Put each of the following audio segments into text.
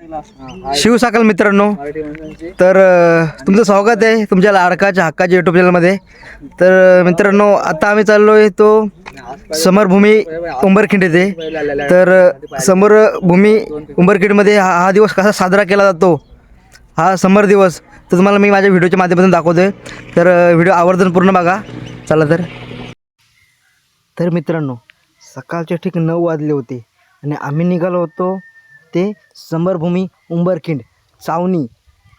शिवसाकल मित्रांनो तर तुमचं स्वागत आहे तुमच्या लाडकाच्या हक्काच्या युट्यूब चॅनलमध्ये तर मित्रांनो आता आम्ही चाललो आहे तो समरभूमी उंबरखिंड येथे. तर समरभूमी उंबरखिंडमध्ये हा हा दिवस कसा साजरा केला जातो? हा समर दिवस. तर तुम्हाला मी माझ्या व्हिडिओच्या माध्यमातून दाखवतो आहे तर व्हिडिओ आवर्जून पूर्ण बघा. चला तर. तर मित्रांनो सकाळचे ठीक नऊ वाजले होते आणि आम्ही निघालो होतो ते समरभूमी उंबरखिंड चावणी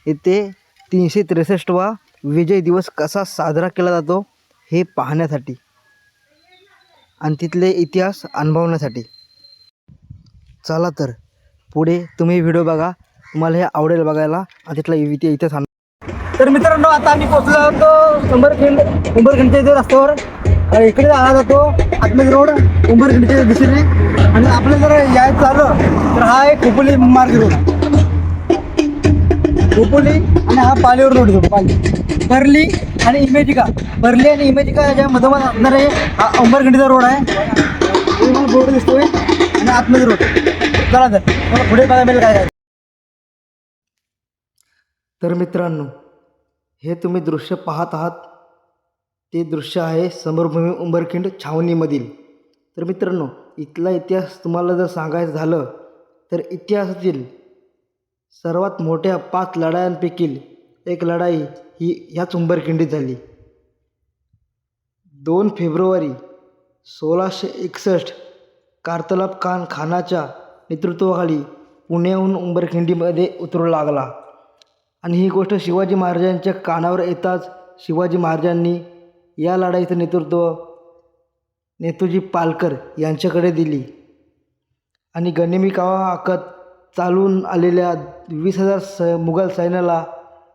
येथे तीनशे त्रेसष्टवा विजय दिवस कसा साजरा केला जातो हे पाहण्यासाठी आणि तिथले इतिहास अनुभवण्यासाठी. चला तर पुढे तुम्ही व्हिडिओ बघा तुम्हाला हे आवडेल बघायला आणि तिथला इति इतिहास आण तर मित्रांनो आता आम्ही पोचलो होतो उंबरखिंड उंबरखिंडच्या इथे रस्त्यावर. इकडे आला जातो आत्मेज रोड उंबरखिंडच्या दिशेने. आणि आपलं जर यायचं झालं तर हा एक खोपोली मार्ग रोड खोपोली आणि हा पालीवर रोड येतो पाली. परली आणि इमेजिका. परली आणि इमेजिका याच्या मधोमध असणार आहे हा अंबरखंडीचा रोड आहे. बोर्ड दिसतोय आणि आतमध्ये रोड. चला तर मला पुढे बघायला मिळेल काय तर मित्रांनो हे तुम्ही दृश्य पाहत आहात. ते दृश्य आहे समरभूमी उंबरखिंड छावणीमधील. तर मित्रांनो इथला इतिहास तुम्हाला जर सांगायचं झालं तर इतिहासातील सर्वात मोठ्या पाच लढायांपैकी एक लढाई ही ह्याच उंबरखिंडीत झाली. दोन फेब्रुवारी सोळाशे एकसष्ट कार्तलाब खान खानाच्या नेतृत्वाखाली पुण्याहून उंबरखिंडीमध्ये उतरू लागला. आणि ही गोष्ट शिवाजी महाराजांच्या कानावर येताच शिवाजी महाराजांनी या लढाईचं नेतृत्व नेतूजी पालकर यांच्याकडे दिली. आणि गनिमी कावा आखत चालून आलेल्या वीस हजार स मुघल सैन्याला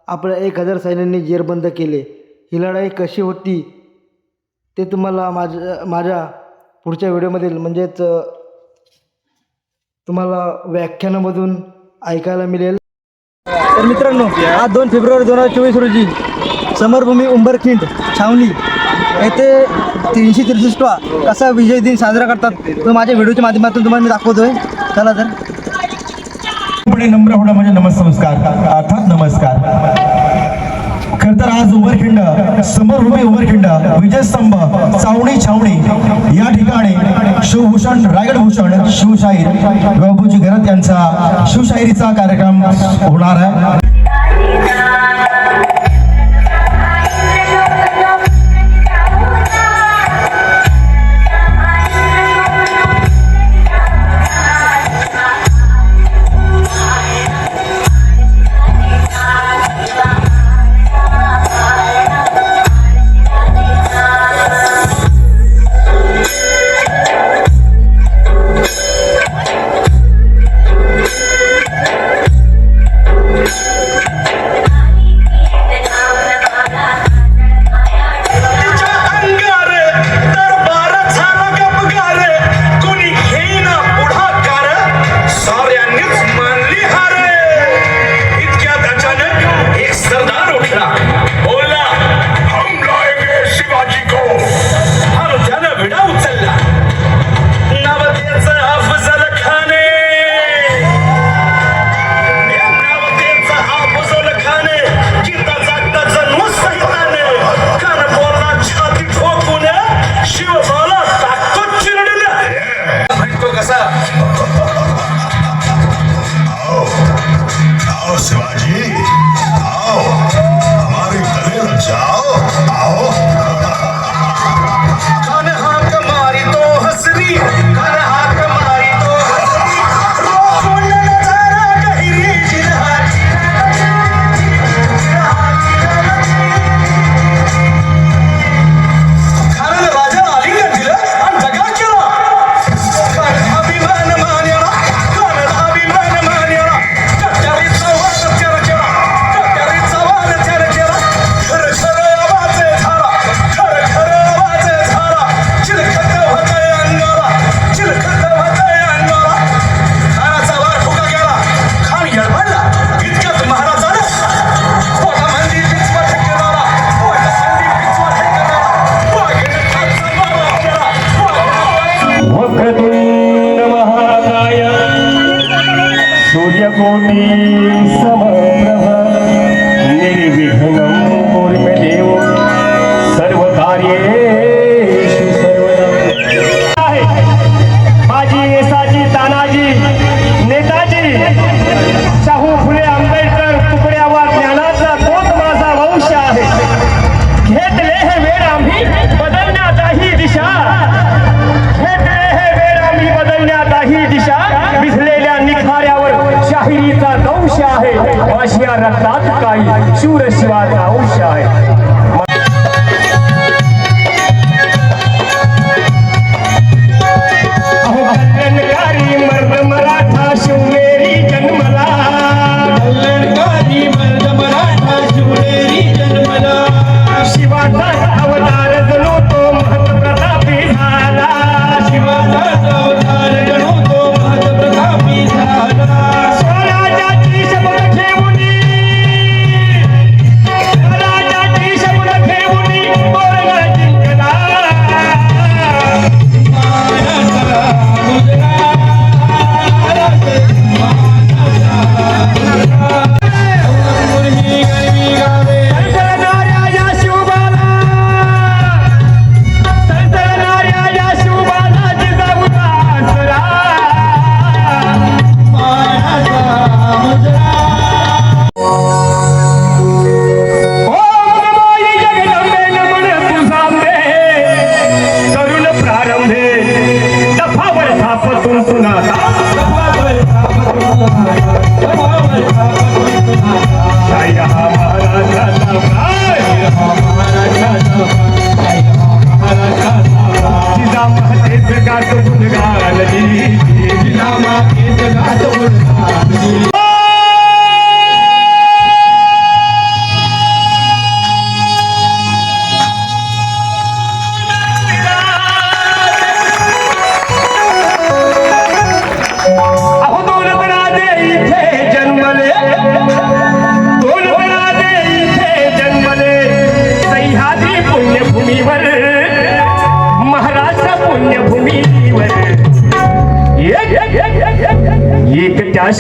आपल्या एक हजार सैन्यांनी जेरबंद केले. ही लढाई कशी होती ते तुम्हाला माझ्या माझ्या पुढच्या व्हिडिओमधील म्हणजेच तुम्हाला व्याख्यानामधून ऐकायला मिळेल. तर मित्रांनो आज दोन फेब्रुवारी दोन हजार चोवीस रोजी समरभूमी उंबरखिंड छावणी येथे तीनशे त्रेसष्टवा कसा विजय दिन साजरा करतात तो माझ्या व्हिडिओच्या माध्यमातून तुम्हाला मी दाखवतोय. चला तर. पुढे नम्र होणं म्हणजे नमस्कार. अर्थात नमस्कार. खर तर आज उमरखिंड समरभूमी उमरखिंड विजयस्तंभ चावणी छावणी या ठिकाणी शिवभूषण रायगडभूषण शिवशाहीर बाबूजी घरत यांचा शिवशाहिरीचा कार्यक्रम होणार आहे.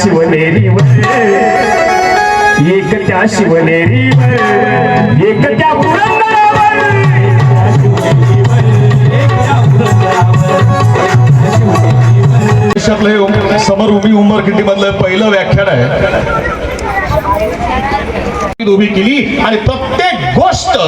शिवनेरीवर एक त्या शिवनेरीवर एक त्या पुरंदरावर समरभूमी उंबरखिंडी मधलं पहिलं व्याख्यान आहे. उभी केली आणि प्रत्येक गोष्ट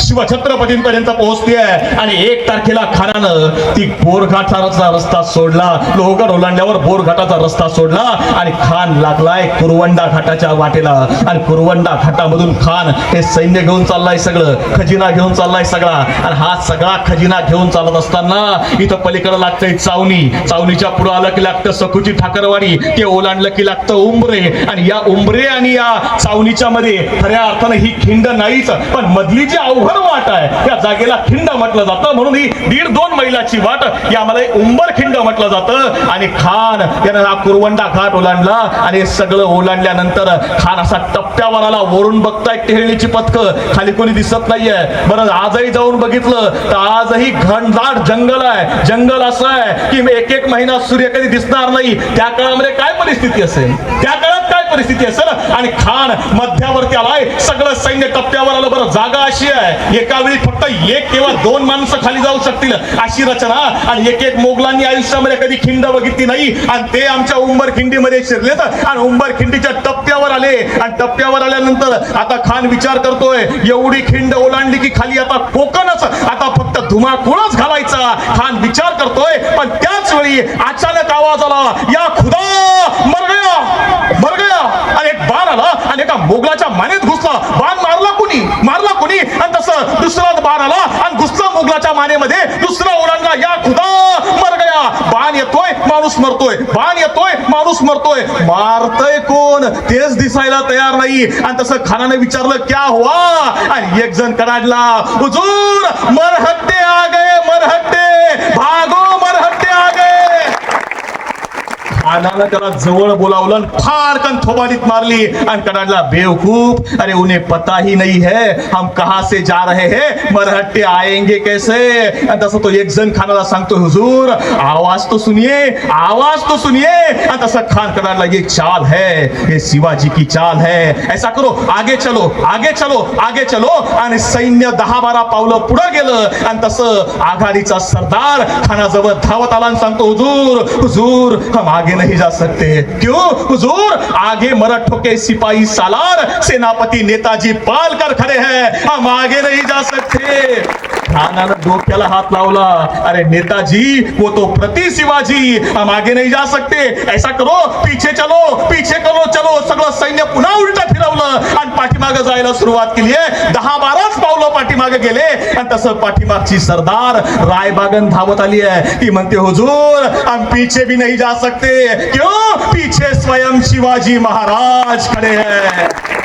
शिवछत्रपतींपर्यंत पोहोचते आहे आणि एक तारखेला खानानं ती बोरघाटाचा रस्ता सोडला. लोहगड ओलांडल्यावर बोरघाटाचा रस्ता सोडला. आणि खान लागलाय कुरवंडा घाटाच्या वाटेला. आणि कुरवंडा घाटामधून खान हे सैन्य घेऊन चाललाय सगळं. खजिना घेऊन चाललाय सगळा. आणि हा सगळा खजिना घेऊन चालत असताना इथं पलीकडे लागतंय चावणी. चावणीच्या पुढे आलं की लागतं सखुची ठाकरवाडी. ते ओलांडलं की लागतं उंबरे. आणि या उंबरे आणि या चावणीच्या मध्ये खऱ्या अर्थानं ही खिंड नाहीच. पण मधली जी अवघड वाट आहे या जागेला खिंड म्हटलं जातं. म्हणून ही दीड दोन मैलाची वाट यामध्ये उंबर खिंड म्हटलं जातं. आणि खान यानं हा कुरवंडा घाट ओलांडला. आणि सगळं ओलांडल्यानंतर खान असा टप्प्यावर आला वरून बघताय टेहळणीची पथकं. खाली कोणी दिसत नाहीये. बरं आजही जाऊन बघितलं तर आजही घनदाट जंगल आहे. जंगल असं आहे की एक एक महिना सूर्य कधी दिसणार नाही? त्या काळामध्ये काय परिस्थिती असेल? त्या काळात परिस्थिती असेल आणि खान मध्यावरती आलाय. सगळं सैन्य टप्प्यावर आलं बरं. जागा अशी आहे. एका वेळी फक्त एक किंवा दोन माणसं खाली जाऊ शकतील. अशी रचना. आणि एक एक मोगलांनी आयुष्यामध्ये कधी खिंड बघितली नाही. आणि ते आमच्या उंबर खिंडीमध्ये शिरलेत. आणि उंबर खिंडीच्या टप्प्यावर आले. आणि टप्प्यावर आल्यानंतर आता खान विचार करतोय. एवढी खिंड ओलांडली की खाली आता कोकणच. आता फक्त धुमाकूळच घालायचा. खान विचार करतोय. पण त्याच वेळी अचानक आवाज आला. या खुदा! मर गया मर गया आणि एक बाण आला आणि एका मोगलाच्या मानेत घुसला. बाण मारला कुणी? मारला कुणी? आणि तसं दुसरा बाण आला आणि घुसला मोगलाच्या मानेमध्ये. दुसरा ओलांडला या खुदा मर गया. बाण येतोय माणूस मरतोय. बाण येतोय माणूस मरतोय. मारतय कोण? तेच दिसायला तयार नाही. आणि तसं खानाने विचारलं क्या हुआ? आणि एक जण कडाडला हुजूर मरहत्ते आ गए मरहट्टे. भागो कानाला त्याला जवळ बोलावलं फार फाडकन थोबाडीत मारली. आणि कडाडला बेवकूफ अरे उन्हें पता ही नहीं है हम कहाँ से जा रहे हैं? मरहट्टे आएंगे कैसे? आणि तसं तो एक जण खानाला सांगतो हुजूर आवाज तो सुनिए आवाज तो सुनिए. आणि तसं खान कडाडला ये चाल है ये शिवाजी की चाल है ऐसा करो आगे चलो आगे चलो आगे चलो. आणि सैन्य दहा बारा पावलं पुढे गेलं. आणि तसं आघाडीचा सरदार खानाजवळ धावत आला आणि सांगतो हुजूर हुजूर हम आगे नहीं जा सकते. क्यों? हुजूर आगे मराठों के सिपाही सालार सेनापति नेताजी पाल कर खड़े हैं। हम आगे नहीं जा सकते। खानानं डोक्याला हात लावला. अरे नेताजी वो तो प्रति शिवाजी. हम आगे नहीं जा सकते. ऐसा करो पीछे चलो पीछे करो चलो. सगळं सैन्य पुन्हा उलट फिरवलं. आणि पाठीमागे जायला सुरुवात केली आहे. दहा बाराच पावलं पाठीमागे गेले. आणि तसं पाठीमागची सरदार रायबागन धावत आली आहे. ती म्हणते हुजूर हम पीछे भी नहीं जा सकते. क्यों? पीछे स्वयं शिवाजी महाराज खड़े हैं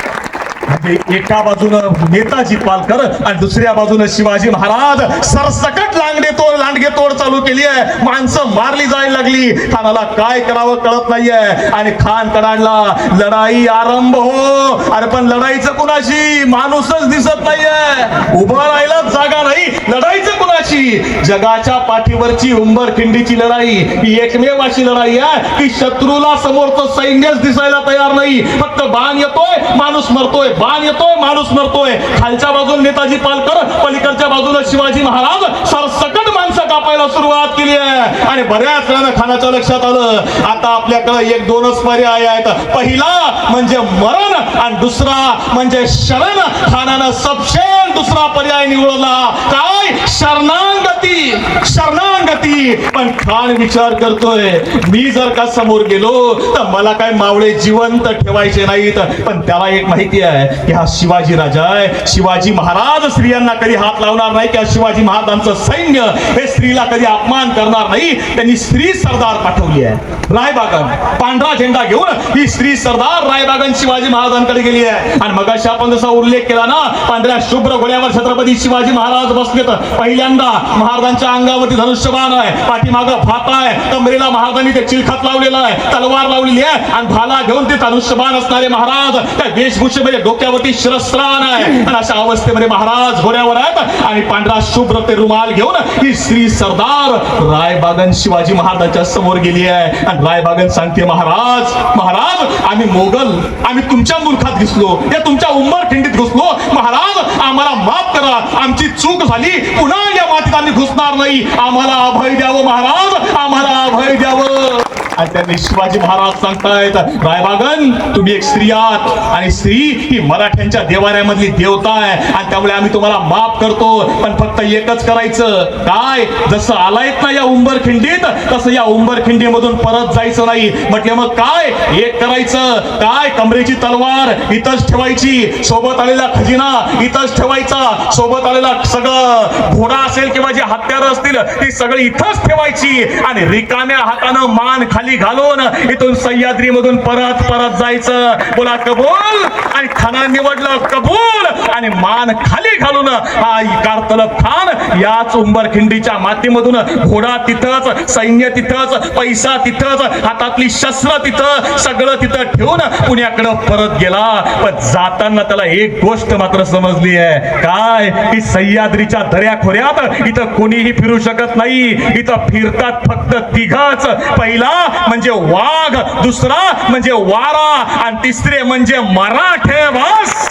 एका बाजूनं नेताजी पालकर आणि दुसऱ्या बाजूनं शिवाजी महाराज. सरसकट लांडगे तोड लांडगे तोड चालू केली आहे. माणसं मारली जायला लागली. खानाला काय करावं कळत नाहीये. आणि खान कडाडला लढाई आरंभ हो. अरे पण लढाईचं कुणाशी? माणूसच दिसत नाहीये. उभं राहायला जागा नाही. लढाईचं कुणाशी? जगाच्या पाठीवरची उंबरखिंडीची लढाई ही एकमेव अशी लढाई आहे की शत्रूला समोरचं सैन्यच दिसायला तयार नाही. फक्त बाण येतोय माणूस मरतोय. बाण येतोय माणूस मरतोय. खालच्या बाजून नेताजी पालकर पलीकडच्या बाजूला शिवाजी महाराज. सरसकट माणसं कापायला सुरुवात केली आहे. आणि बऱ्याच वेळानं खानाच्या लक्षात आलं. आता आपल्याकडे एक दोनच पर्याय आहेत. पहिला म्हणजे मरण. आणि दुसरा म्हणजे शरण. खानानं सबशेन दुसरा पर्याय निवडला. काय? शरणांगती. शरणांगती. पण खान विचार करतोय. मी जर का समोर गेलो तर मला काय मावळे जिवंत ठेवायचे नाहीत. पण त्याला एक माहिती आहे की हा शिवाजी राजा आहे. शिवाजी महाराज स्त्रियांना कधी हात लावणार नाही किंवा शिवाजी महाराजांचं सैन्य हे स्त्रीला कधी अपमान करणार नाही. त्यांनी स्त्री सरदार पाठवली आहे. रायबागन पांढरा झेंडा घेऊन ही स्त्री सरदार रायबागन शिवाजी महाराज महाराजांकडे गेली आहे. आणि मगाशी आपण जसा उल्लेख केला ना पांढऱ्या शुभ्र घोड्यावर छत्रपती शिवाजी महाराज बसलेत. पहिल्यांदा महाराजांच्या अंगावरती धनुष्यबाण आहे. पाठीमाग भाता आहे. कमरेला महाराजांनी ते चिलखत लावलेला आहे. तलवार लावलेली आहे. आणि भाला घेऊन ते धनुष्यबाण असणारे महाराज त्या वेशभूषेमध्ये डोक्यावरती शिरस्त्राण आहे. आणि अशा अवस्थेमध्ये महाराज घोड्यावर आहेत. आणि पांढरा शुभ्र ते रुमाल घेऊन ही श्री सरदार रायबागन शिवाजी महाराजांच्या समोर गेली आहे. आणि रायबागन सांगते महाराज महाराज आम्ही मोगल आम्ही तुमच्या मुलखात घुसलो या तुमच्या उंबर खिंडीत घुसलो. महाराज आम्हाला माफ करा आमची चूक झाली. पुन्हा या मातीत आम्ही घुसणार नाही. आम्हाला अभय द्यावं महाराज. आम्हाला अभय द्यावं. आणि त्यांनी शिवाजी महाराज सांगतायत रायबागन तुम्ही एक स्त्री आहात आणि स्त्री ही मराठ्यांच्या देवाऱ्यामधली देवता आहे आणि त्यामुळे आम्ही तुम्हाला माफ करतो पण फक्त एकच करायचं. काय? जसं आलायत ना या उंबरखिंडीत तसं या उंबरखिंडीमधून परत जायचं नाही. म्हटले मग काय? एक करायचं. काय? कमरेची तलवार इथंच ठेवायची. सोबत आलेला खजिना इथंच ठेवायचा. सोबत आलेला सगळं घोडा असेल किंवा जे हत्यारं असतील ती सगळी इथंच ठेवायची. आणि रिकाम्या हातानं मान खाली खाली घालून इथून सह्याद्री मधून परत परत जायचं. बोला कबूल? आणि खाना निवडलं कबूल? आणि मान खाली घालून हा कारतलब खान याच उंबरखिंडीच्या मातीमधून घोडा तिथंच सैन्य तिथंच पैसा तिथंच हातातली शस्त्र तिथं सगळं तिथं ठेवून पुण्याकडं परत गेला. पण जाताना त्याला एक गोष्ट मात्र समजली आहे. काय? की सह्याद्रीच्या दऱ्याखोऱ्यात इथं कोणीही फिरू शकत नाही. इथं फिरतात फक्त तिघाच. पहिला म्हणजे वाघ दुसरा म्हणजे वारा आणि तिसरे म्हणजे मराठे वास.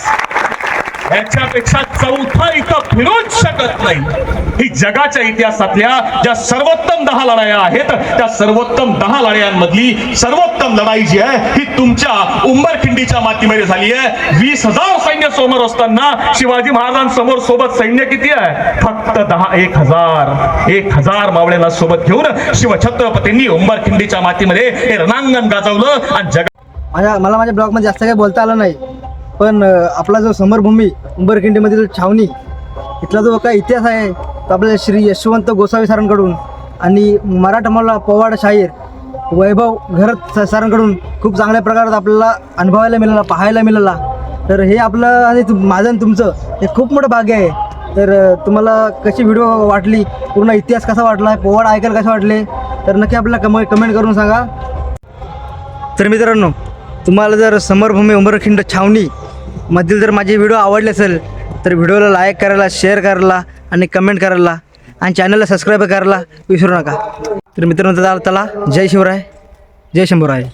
याच्यापेक्षा चौथा इथं फिरूच शकत नाही. ही जगाच्या इतिहासातल्या ज्या सर्वोत्तम दहा लढाया आहेत त्या सर्वोत्तम दहा लढायांमधली सर्वोत्तम लढाई जी आहे ही तुमच्या उंबरखिंडीच्या मातीमध्ये झाली आहे. वीस हजार सैन्य समोर असताना शिवाजी महाराजांसमोर सोबत सैन्य किती आहे? फक्त दहा एक हजार. एक हजार मावळ्यांना सोबत घेऊन शिवछत्रपतींनी उंबरखिंडीच्या मातीमध्ये हे रणांगण गाजवलं आणि जग मला माझ्या ब्लॉगमध्ये जास्त काही बोलता आलं नाही. पण आपला जो समरभूमी उंबरखिंडीमधील छावणी इथला जो काय इतिहास आहे तो आपल्या श्री यशवंत गोसावी सरांकडून आणि मराठमाला पवाड शाहीर वैभव घरत सरांकडून खूप चांगल्या प्रकारात आपल्याला अनुभवायला मिळाला पाहायला मिळाला. तर हे आपलं आणि माझं आणि तुमचं हे खूप मोठं भाग्य आहे. तर तुम्हाला कशी व्हिडिओ वाटली? पूर्ण इतिहास कसा वाटला? पोवाड ऐकायला कसे वाटले? तर नक्की आपल्याला कम कमेंट करून सांगा. तर मित्रांनो तुम्हाला जर समरभूमी उंबरखिंड छावणी मधील जर माझे व्हिडिओ आवडले असेल तर व्हिडिओला लाईक करायला शेअर करायला आणि कमेंट करायला आणि चॅनलला सबस्क्राईब करायला विसरू नका. तर मित्रांनो चला. जय शिवराय. जय शंभूराय.